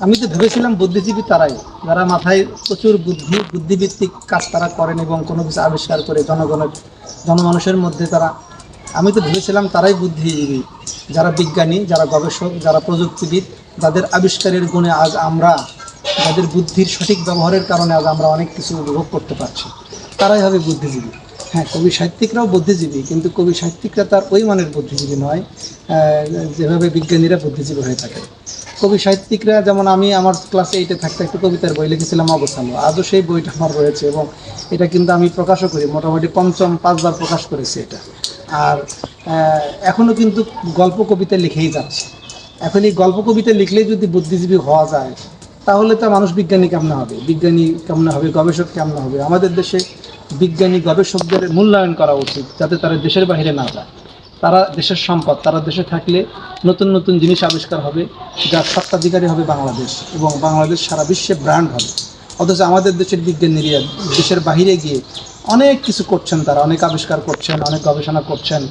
আমি তো ভেবেছিলাম বুদ্ধিজীবী তারাই, যারা মাথায় প্রচুর বুদ্ধি বুদ্ধিভিত্তিক কাজ তারা করেন এবং কোনো কিছু আবিষ্কার করে জনগণের, জনমানুষের মধ্যে তারা, আমি তো ভেবেছিলাম তারাই বুদ্ধিজীবী। যারা বিজ্ঞানী, যারা গবেষক, যারা প্রযুক্তিবিদ, যাদের আবিষ্কারের গুণে আজ আমরা, যাদের বুদ্ধির সঠিক ব্যবহারের কারণে আজ আমরা অনেক কিছু উপভোগ করতে পারছি, তারাই হবে বুদ্ধিজীবী। হ্যাঁ কবি সাহিত্যিকরাও বুদ্ধিজীবী, কিন্তু কবি সাহিত্যিকরা তার ওই মানের বুদ্ধিজীবী নয় যেভাবে বিজ্ঞানীরা বুদ্ধিজীবী হয়ে থাকে। কবি সাহিত্যিকরা, যেমন আমি আমার ক্লাস এইটে থাকতে একটা কবিতার বই লিখেছিলাম অবসানো আজও সেই বইটা আমার রয়েছে এবং এটা কিন্তু আমি প্রকাশও করি, মোটামুটি পঞ্চম পাঁচবার প্রকাশ করেছি এটা। আর এখনও কিন্তু গল্প কবিতা লিখেই যাচ্ছে। এখন এই গল্প কবিতা লিখলেই যদি বুদ্ধিজীবী হওয়া যায়, তাহলে তো মানুষ বিজ্ঞানী কেমন হবে? বিজ্ঞানী কেমন হবে? গবেষক কেমন হবে? আমাদের দেশে বিজ্ঞানী গবেষকদের মূল্যায়ন করা উচিত যাতে তারা দেশের বাইরে না যায়। তারা দেশের সম্পদ, তারা দেশে থাকলে নতুন নতুন জিনিস আবিষ্কার হবে যার সত্ত্বাধিকারী হবে বাংলাদেশ এবং বাংলাদেশ সারা বিশ্বে ব্র্যান্ড হবে। অথচ আমাদের দেশের বিজ্ঞানীরা দেশের বাইরে গিয়ে অনেক কিছু করছেন তারা, অনেক আবিষ্কার করছেন, অনেক গবেষণা করছেন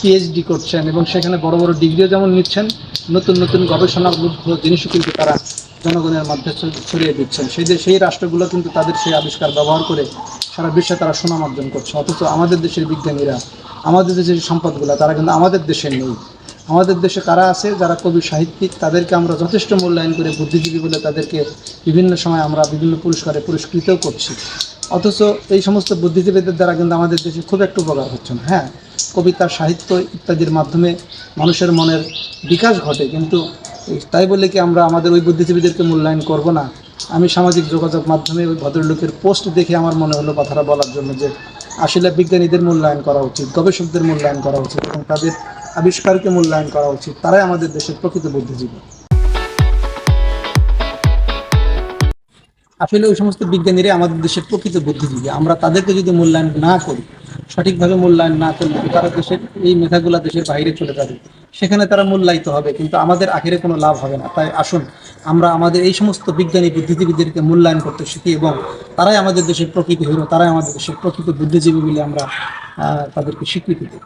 পিএইচডি করছেন এবং সেখানে বড় বড় ডিগ্রিও যেমন নিচ্ছেন, নতুন নতুন গবেষণামুগ্ধ জিনিসও কিন্তু তারা জনগণের মধ্যে ছড়িয়ে দিচ্ছেন। সেই সেই রাষ্ট্রগুলো কিন্তু তাদের সেই আবিষ্কার ব্যবহার করে সারা বিশ্বে তারা সুনাম অর্জন করছে। অথচ আমাদের দেশের বিজ্ঞানীরা, আমাদের দেশের সম্পদগুলো, তারা কিন্তু আমাদের দেশে নেই। আমাদের দেশে কারা আছে? যারা কবি, সাহিত্যিক, তাদেরকে আমরা যথেষ্ট মূল্যায়ন করে বুদ্ধিজীবী বলে তাদেরকে বিভিন্ন সময় আমরা বিভিন্ন পুরস্কারে পুরস্কৃতও করছি। অথচ এই সমস্ত বুদ্ধিজীবীদের দ্বারা কিন্তু আমাদের দেশে খুব একটু উপকার হচ্ছে না। হ্যাঁ কবিতা, সাহিত্য ইত্যাদির মাধ্যমে মানুষের মনের বিকাশ ঘটে, কিন্তু তাই বলে কি আমরা আমাদের ওই বুদ্ধিজীবীদেরকে মূল্যায়ন করব না? আমি সামাজিক যোগাযোগ মাধ্যমে ওই ভদ্রলোকের পোস্ট দেখে আমার মনে হলো কথাটা বলার জন্য যে আসলে বিজ্ঞানীদের মূল্যায়ন করা উচিত, গবেষকদের মূল্যায়ন করা উচিত এবং তাদের আবিষ্কারকে মূল্যায়ন করা উচিত। তারাই আমাদের দেশের প্রকৃত বুদ্ধিজীবী। আসলে ওই সমস্ত বিজ্ঞানীরা আমাদের দেশের প্রকৃত বুদ্ধিজীবী। আমরা তাদেরকে যদি মূল্যায়ন না করি সঠিকভাবে মূল্যায়ন না করলে তারা দেশের এই মেধাগুলা দেশের বাইরে চলে যাবে? সেখানে তারা মূল্যায়িত হবে, কিন্তু আমাদের আখেরে কোনো লাভ হবে না। তাই আসুন, আমরা আমাদের এই সমস্ত বিজ্ঞানী বুদ্ধিজীবীদেরকে মূল্যায়ন করতে শিখি এবং তারাই আমাদের দেশের প্রকৃতি হিরো, তারাই আমাদের দেশের প্রকৃত বুদ্ধিজীবী বলে আমরা তাদেরকে স্বীকৃতি দিই।